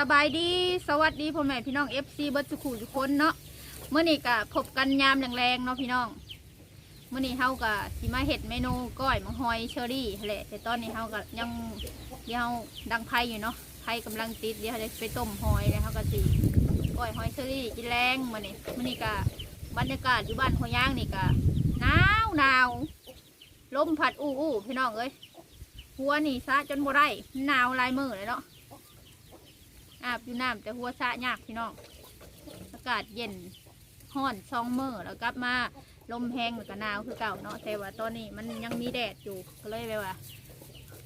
สบายดีสวัสดีพ่อแม่พี่น้อง FC เบิร์ดสุขุทุกคนเนาะเมื่อนี้ก็พบกันยามแรงๆเนาะพี่น้องเมื่อนี้เฮาก็สิมาเฮ็ดเมนูก้อยมังหอยเชอรี่แหละแต่ตอนนี้เฮาก็ยังเดี๋ยวเฮาดังไพ่อยู่เนาะไพ่กำลังติดเดี๋ยวเฮาจะไปต้มหอยแล้วเฮาก็สิก้อยหอยเชอรี่กินแรงเมื่อนี้เมื่อนี้ก็บรรยากาศอยู่บ้านหัวย่างนี่ก็หนาวหนาวลมพัดอู้อู้พี่น้องเอ้ยหัวนี่ซะจนบ่ได้หนาวลายมือเลยเนาะ อาบอยู่น้ำแต่หัวสะยากพี่น้องอากาศเย็นห้อนซองเมือแล้วกลับมาลมแห้งแล้วก็หนาวคือเก่าเนาะแต่ว่าตอนนี้มันยังมีแดดอยู่ก็เลยแบบว่า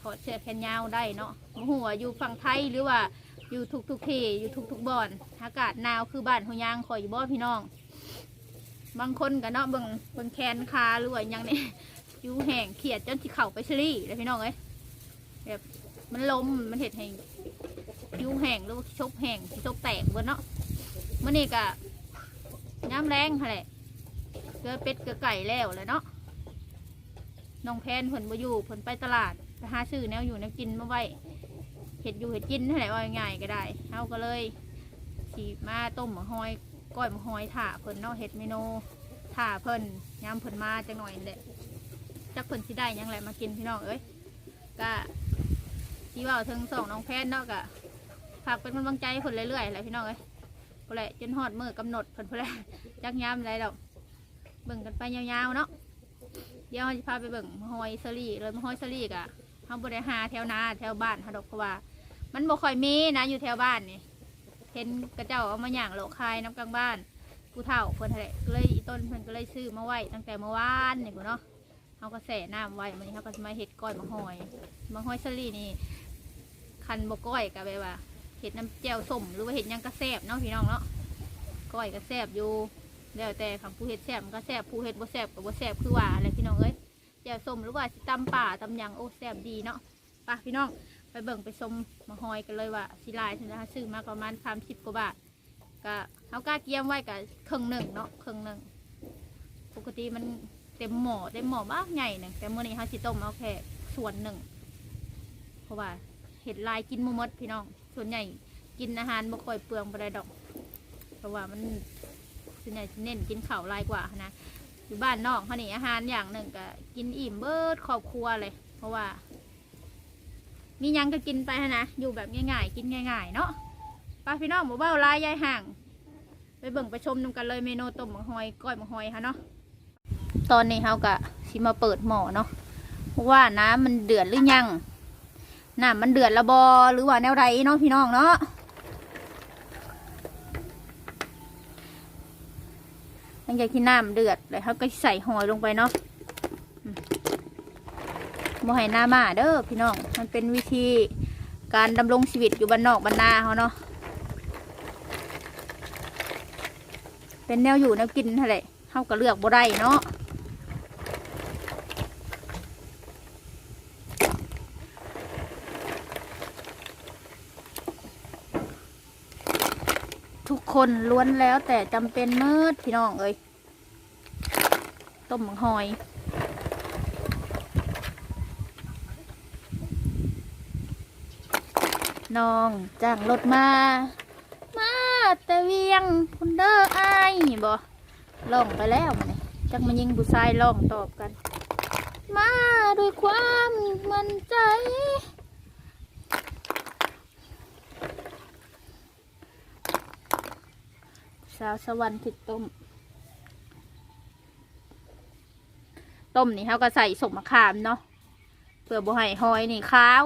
ถอดเสื้อแขนยาวได้เนาะหัวอยู่ฝั่งไทยหรือว่าอยู่ทุกทุกที่อยู่ทุกทุกบ่อน อากาศหนาวคือบ้านหัวยางคอยอยู่บ่พี่น้อง บางคนก็เนาะเบิ่งบิ่งแขนขาหรือว่ายังเนี่ยอยู่แห้งเขียดจนที่เข่าไปชลี่เลยพี่น้องเอ้ยแบบมันลมมันเห็ดให้ ผิวแห้งหรือว่าชบแห้งชบแตกเบิดเนาะมื่อนี้กะน้ำแรงค่ะแหละเกลือเป็ดเกลือไก่แล้วเลยเนาะน้องแพนผลมาอยู่ผลไปตลาดไปหาซื้อแนวอยู่แนวกินมาไว้เห็ดอยู่เห็ดกินนั่นแหละว่าง่ายก็ได้เอาก็เลยสีมาต้มหมะฮอยก้อยหมะฮอยถ่าเพิ่นเนาะเห็ดเมนูถ่าเพิ่นย้ำเพิ่นมาจังหน่อยนี่แหละจักเพิ่นสิได้ยังแหละมากินพี่น้องเอ้ยก็ที่ว่าถึงสองน้องแพนเนาะกะ ฝากเป็นกำลังใจให้เพิ่นเรื่อยๆแหละพี่น้องเอ้ยพอแหละจนฮอดมือกำหนดเพิ่นพอแหละจักยามอะไรดอกเบิ่งกันไปยาวๆเนาะเดี๋ยวเราจะพาไปเบิ่งมะฮอยเซอรี่เลยมะฮอยเซอรี่กะเฮาบ่ได้หาแถวนาแถวบ้านเฮาดอกเพราะว่า มันบ่ค่อยมีนะอยู่แถวบ้านนี่เห็นกระเจ้าเอามาย่างโลคายน้ำกลางบ้านผู้เฒ่าเพิ่นนั่นแหละก็เลยอีต้นเพิ่นก็เลยซื้อมาไว้ตั้งแต่เมื่อวานนี่กูเนาะเฮาก็แส่น้ำไว้มื้อนี้เฮาก็มาเฮ็ดก้อยมะฮอยมะฮอยเซอรี่นี่คันบก้อยกับแบบว่า ห็ดน้ำแจ่วส้มหรือว่าเห็ดยังกระแซบเนาะพี่น้องเนาะก้อยกระแซบอยู่แล้วแต่คำผู้เห็ดแซบก็แซบผู้เห็ดบ่แซบกับบ่แซบคือว่าอะไรพี่น้องเอ้ยแจ่วส้มหรือว่าตำป่าตำหยังโอ้แซบดีเนาะไปพี่น้องไปเบิ่งไปชมมาหอยกันเลยว่าสิลายสินะคะซื้อมาประมาณสามสิบกว่าบาทก็เขากล้าเกี่ยมไว้กับเครึ่งหนึ่งเนาะเครึ่งหนึ่งปกติมันเต็มหม้อเต็มหม้อบ้ากใหญ่หนึ่งแต่เมื่อนี้เขาสิต้มเอาแค่ส่วนหนึ่งเพราะว่าเห็ดลายกินมูมดพี่น้อง ส่วนใหญ่กินอาหารบ่ค่อยเปลืองไปได้ดอก เพราะว่ามันส่วนใหญ่เน้นกินข้าวลายกว่านะอยู่บ้านนอกเขานี่อาหารอย่างหนึ่งก็กินอิ่มเบิดครอบครัวเลย เพราะว่า มียังก็กินไปนะอยู่แบบง่ายๆ กินง่าย ๆ เนาะป้าพี่น้องหมูเบ้าลายยายห่าง ไปเบิ่งไปชมนำกันเลยเมนูต้มหมักหอยก้อยหมักหอยค่ะเนาะตอนนี้เขากะสิมาเปิดหม้อเนาะเพราะว่าน้ำมันเดือดหรือยัง น้ำมันเดือดละบอหรือว่าแนวไรเนาะพี่น้องเนาะหลังจากที่น้ำเดือดเลยเขาก็ใส่หอยลงไปเนาะอืมห้หน้ามาเด้อพี่น้อง มันเป็นวิธีการดำรงชีวิตอยู่บ้านนอกบ้านนาเขาเนาะ เป็นแนวอยู่แนวกินเท่าไรเขาก็เลือกบ่ได้เนาะ คนล้วนแล้วแต่จำเป็นมืดพี่น้องเอ้ยต้มหมักหอย น้องจ้างรถมา มาแต่เวียงคุณเด้อไอ้บ่ล่องไปแล้วมันจักมายิงผู้ชายล่องตอบกัน มาด้วยความมั่นใจ สาวสวรรค์ถึกต้ม ต้มนี่เขาก็ใส่สมมะขามเนาะเพื่อบ่ให้หอยนี่ขาว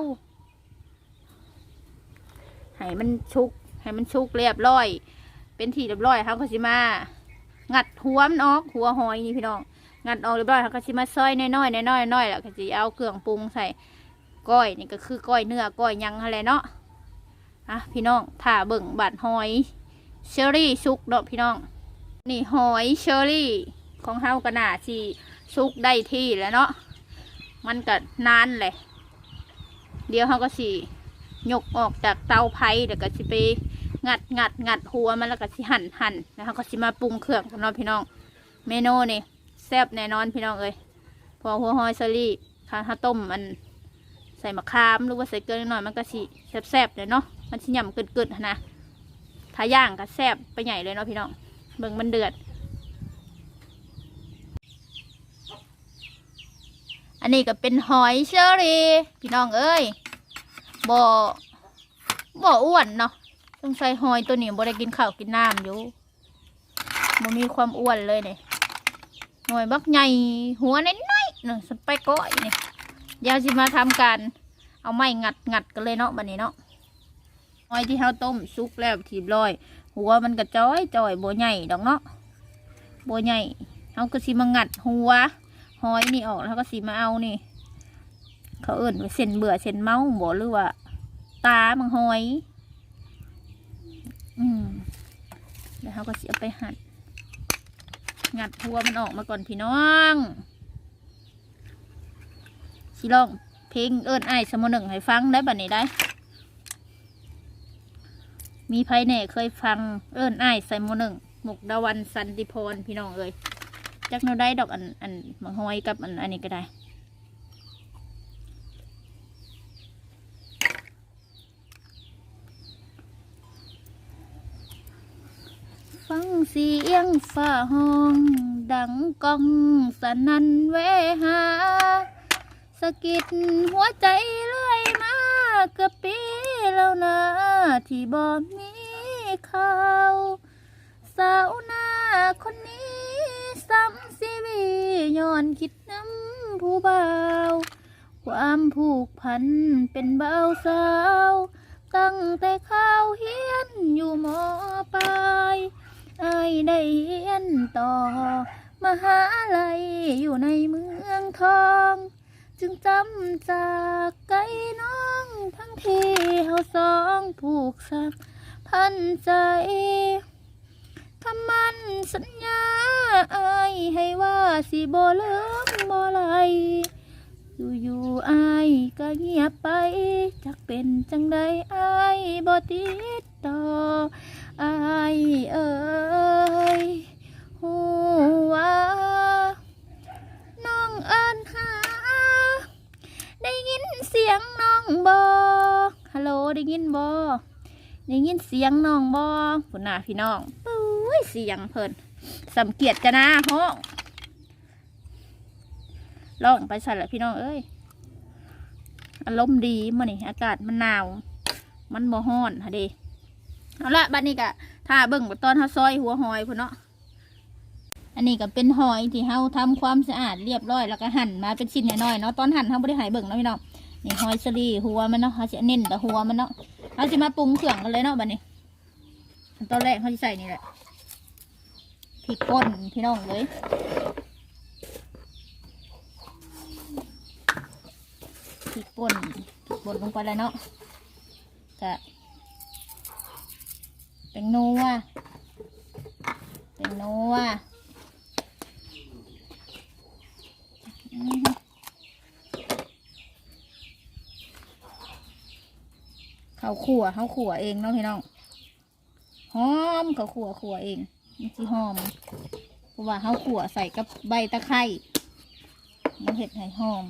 ให้มันชุก ให้มันชุกเรียบร้อย เป็นที่เรียบร้อยเขาก็สิมา งัดหัวมันออกหัวหอยนี่พี่น้องงัดออกเรียบร้อยเขาก็สิมาซอยน้อยๆน้อยๆน้อยๆแล้วก็สิเอาเครื่องปรุงใส่ก้อยนี่ก็คือก้อยเนื้อก้อยยังอะไรเนาะอะพี่น้องถ่าเบิ่งบาดหอย เชอรี่ซุกเนาะพี่น้อง นี่หอยเชอรี่ของเฮากระนาสีซุกได้ที่แล้วเนาะมันก็นานเลยเดี๋ยวเฮาก็สียกออกจากเตาไผ่เดี๋ยวก็สิไปงัดงัดงัดหัวมันแล้วก็สิหั่นหั่นแล้วเฮาก็สิมาปรุงเครื่องกันเนาะพี่น้อง เมนูนี่แซ่บแน่นอนพี่น้องเอ้ยพอหัวหอยเชอรี่ถ้าถ้าต้มมันใส่มะขามหรือว่าใส่เกลือหน่อยมันก็สิแซ่บๆเลยเนาะมันสิหย่ำกึดๆหั้นนะ ถ้าย่างก็แซ่บไปใหญ่เลยเนาะพี่น้องเบิ่งมันเดือด อันนี้ก็เป็นหอยเชอรี่พี่น้องเอ้ยบ่บ่อ้วนเนาะต้องใส่หอยตัวนี้บ่ได้กินข้าวกินน้ำอยู่บ่มีความอ้วนเลยเนี่ยหน่วยบักใหญ่หัวน้อยๆเนาะสไปก้อยนี่เดี๋ยวสิมาทำการเอาไม้งัดงัดกันเลยเนาะบัดนี้เนาะ หอยที่เฮาต้มสุกแล้วทีบร้อย หัวมันก็จ้อยจ้อยบ่ใหญ่ดอกเนาะบ่ใหญ่เฮาก็สิมางัดหัวหอยนี่ออกแล้วก็สีมาเอานี่ เขาเอิ่นว่าเส้นเบื่อเส้นเมาบ่หรือว่า ตามังหอย อืมแล้วเขาก็เสิเอาไปหั่นงัดทัวมันออกมาก่อนพี่น้องสิลองเพลงเอิญไอ้สมอหนึ่งให้ฟังได้บัดนี้ได้ มีไพ่แน่เคยฟังเอิญไอ้ายใส่โมหนึ่งหมกดาวันสันติพรพี่น้องเอ้ยจักเราได้ดอกอันอันมังหอยกับอันอันนี้ก็ได้ฟังเสียงฝ่าห้อง ดังก้องสนันเวหาสะกิดหัวใจเลื่อยมาเกือบปี ที่บ่มีเขาสาวหน้าคนนี้ซ้ำซีวีย้อนคิดน้ำผู้เบาความผูกพันเป็นเบาสาว ตั้งแต่ข้าวเฮียนอยู่หมอปลายไอายได้เฮียนต่อ มหาลัยอยู่ในเมืองทอง จึงจำจาก สักพันใจคำมันสัญญาอายให้ว่าสิบ่เลิมบ่ไหลอยู่ๆอายก็เงียบไป จักเป็นจังใดอายบ่ติดต่ออายเอ่ยหูว่าน้องเอินหา ได้ยินเสียงน้องบ่ฮัลโหลได้ยินบ่ ได้ยินเสียงน้องบอคุณนาพี่น้องปุ้ยเสียงเพิ่นสำเกียดกันนะห้องลองไปใส่ละพี่น้องเอ้ยอารมณ์ดีมื่อนี่อากาศมันหนาว มันบ่ฮ้อนฮะเดเอาละบัดนี้กะถ้าเบิ่งตอนเฮาซอยหัวหอยพุ่นเนาะอันนี้ก็เป็นหอยที่เฮาทำความสะอาดเรียบร้อยแล้วก็หั่นมาเป็นชิ้นน้อยๆเนาะตอนหั่นเฮาบ่ได้หายเบิ่งเนาะพี่น้องนี่หอยสลีหัวมันเนาะเฮาจะเน้นแต่หัวมันเนาะ เราจะมาปรุงเครื่องกันเลยเนาะบัดนี้ขั้นตอนแรกเขาจะใส่นี่แหละพริกป่นพี่น้องเลยพริกป่นพริกป่นลงไปแล้วเนาะจะเป็นนัวเป็นนัวอือฮึ ข้าวขั่วข้าวขั่วเองเนาะพี่น้องหอมข้าวขั่วขั่วเองมันสิหอมเพราะว่าข้าวขั่วใส่กับใบตะไคร้มันเห็ดให้หอม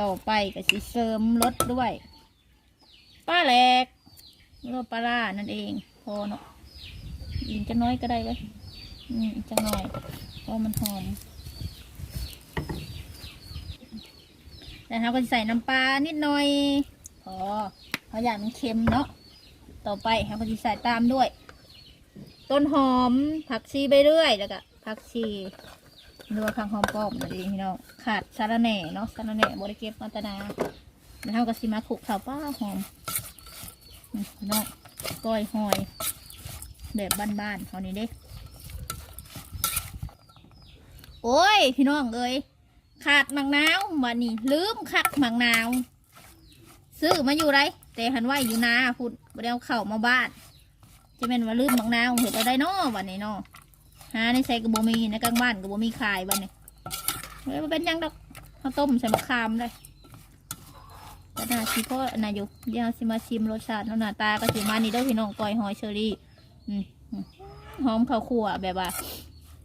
ต่อไปก็สิเสริมรสด้วยป้าแหลกหรือว่าปลาานั่นเอง พอเนาะอีกจะน้อยก็ได้ไว้ยอืมจะน้อยเพราะมันหอม แล้วเราก็ใส่น้ำปลานิดหน่อยพอเพราะอยากมันเค็มเนาะต่อไปเราก็จะใส่ตามด้วย ต้นหอมผักชีไปเรื่อยแล้วก็ผักชีหรือว่าผักหอมปอมนั่นเองพี่น้องขาดสาระแหน่เนาะสาระแหน่บริเก็บมาตนาแล้วเราก็สิมาคลุกข้าวป้าหอมน้องก้อยหอย แบบบ้านๆเขานี่เด้โอ้ย พี่น้องเอ้ย ขาดมักนาววันนี้ลืมคักมักนาว ซื้อมาอยู่ไรแต่หันไว้อยู่นาพุ่นบ่ได้เอาเข่ามาบ้านจะเป็นว่าลืมมักนาวเห็ดอะไรเนาะวันนี้เนาะหาในใส่กระบมีในกลางบ้านกระบมีขายวันนี้เฮ้ยมันเป็นยังดอกข้าวต้มใส่มะขามเลยก็น่าชิพ่อน่าอยู่เดี๋ยวสิมาชิมรสชาติหน้าตาก็สิมานี่เด้อพี่น้องก้อยหอยเชอรี่หอมข้าวคั่วแบบว่า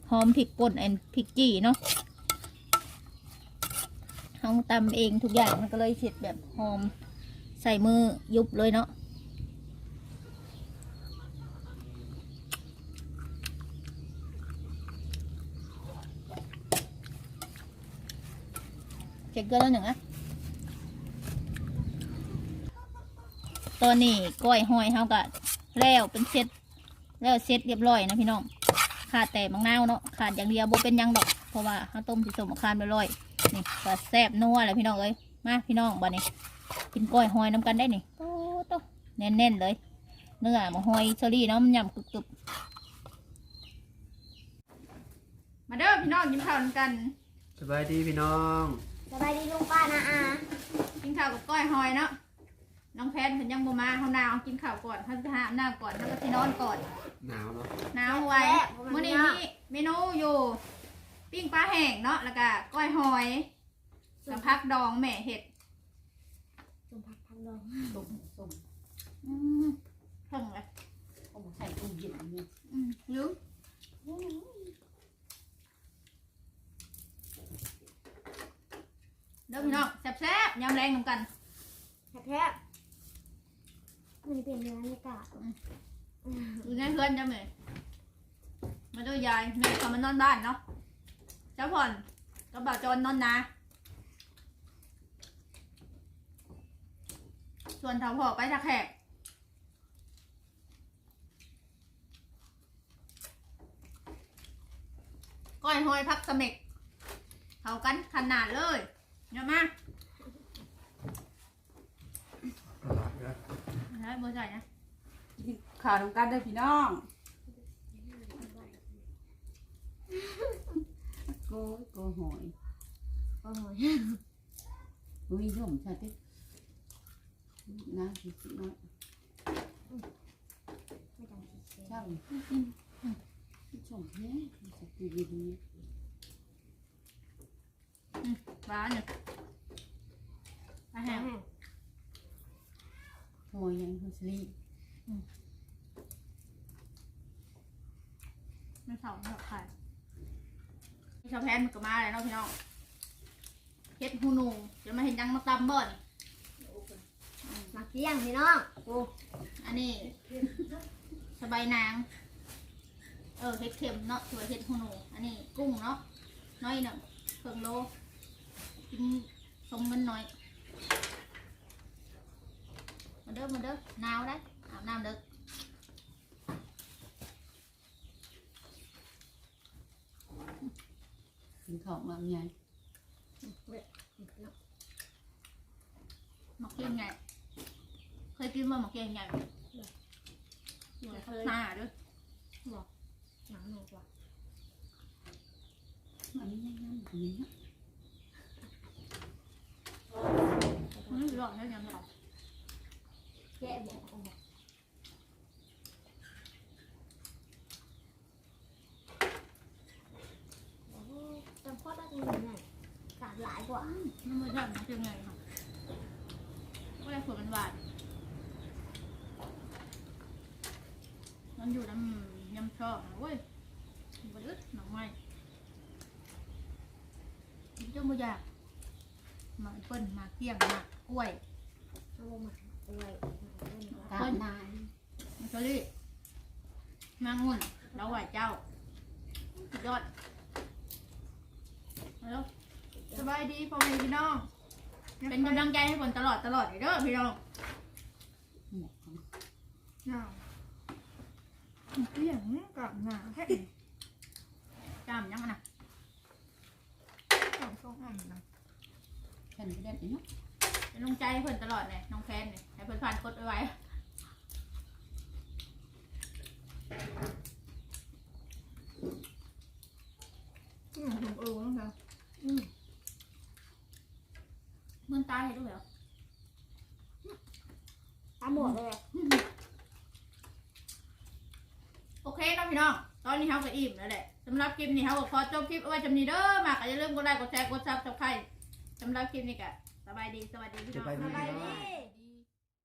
หอมพริกป่นแอนพริกจี้เนาะ เเฮาตำเองทุกอย่างมันก็เลยเสร็จแบบหอมใส่มือยุบเลยเนาะเช็คเกลือแล้วหนึ่งอะตอนนี้ก้อยหอยเฮาก็แล้วเป็นเซตแล้วเซตเรียบร้อยนะพี่น้องขาดแต่มังนาวเนาะขาดอย่างเดียวบ่เป็นยังดอกเพราะว่าเฮาต้มสีสมมะขามไปร้อย นี่ก็แซ่บนัวเลยพี่น้องเอ้ยมาพี่น้องบัดนี้กินกล้อยหอยน้ำกันได้นี่โตโตแน่นๆเลยเนื้อหมหอยเชอรี่เนาะมันยำกรึบๆมาเด้อพี่น้องกินข้าวนำกันสบายดีพี่น้องสบายดีลุงป้านะอากินข้าวกับก้อยหอยเนาะน้องแพนเพิ่นยังบ่มาเฮาหนาวกินข้าวก่อนเฮาจะหาอาบน้ำก่อนแล้วก็สินอนก่อนหนาวเนาะหนาวไว้มื้อนี้มีเมนูอยู่ ปิ้งปลาแห้งเนาะแล้วก็ก้อยหอยกับผักดองแม่เห็ดสมผักพันดองส้มส้มอืมเพิ่งเลยเอามาใส่ตู้เย็นเนี่ยอืมลืมเด้อพี่น้องแซ่บๆยำแรงนำกันแทบมันเป็นเนื้อบรรยากาศอยู่ในเพื่อนจ้ะแม่มาดูยายแม่เขามานอนบ้านเนาะเจ้าผ่อนก็บาจรนอนนาส่วนเท่าพอไปทักแขกก้อยหอยพักสเม็กเขากันขนาดเลยเดี๋ยวมาตลาดนะแล้วบอร์ใส่นะข่าวทำกันเด้พี่น้อง โกยโกยหอยโอ้ยอุ้ยร่มใช่ตินะสิสิน้อยไม่จำผิดเสี ชาวแพนมันก็มาแล้วเนาะพี่น้องเฮ็ดฮูนูจะมาเห็นยังมาตำเบิ่นมาเที่ยงพี่น้องโอ้อันนี้สบายนาง เออเฮ็ดเข็มเนาะตัวาเฮ็ดฮูนูอันนี้กุ้งเนาะน้อยหนึ่งเพิ่งโลกินสมมันน้อยมาเด้อมาเด้อหนาวได้อาบน้ำเด้อ กินข้าวมาเมียหมักเกียงไงเคยกินมาหมักเกียงไงอยู่ในข้าวหน้าด้วยหนังหนูกว่ามันไม่ยังยังอย่างนี้อืมร้อนแล้วยังร้อนแกะบอกโอ้โอ้จำข้อได้ตรงไหนเนี่ยกาด หลายกว่ามันไม่ใช่หมักเกียงไงค่ะก็ได้ผลมันหวานมันอยู่น้ำยำชอบนะเว้ยบดอึดหนังไม้เจ้าโมอยากหมากเปิ้ลหมากเกี้ยงหมากกล้วยเอามาเอาไว้กาบนายมัสลี่แมงมุนเราไหวเจ้าสุดยอดมาแล้ว สบายดีพ่อแม่พี่น้อง เป็นกำลังใจให้คนตลอดตลอดเลยเด้อพี่น้องหมกของเปี้ยงกับหนาแค่จามยังอะนะจามช่องอันนะแผ่นกระเด็นอีกเนาะเป็นกำลังใจให้เพิ่นตลอดเลยน้องแฟนเนี่ยให้เพิ่นผ่านกดไว้ อืมผมเออนะคะอืมมันตายให้ด้วยเหรอ ตามหมดเลย โอเคเนาะพี่น้อง ตอนนี้ เฮาก็อิ่มแล้วแหละสำหรับคลิปนี้เฮาก็ขอจบคลิปเอาไว้จำนี้เด้อมากก็อย่าลืมกดไลค์กดแชร์กดซับสไครต์สำหรับคลิปนี้ก็สบายดีสวัสดีพี่สน้องบายดีสบายพี่น้องดี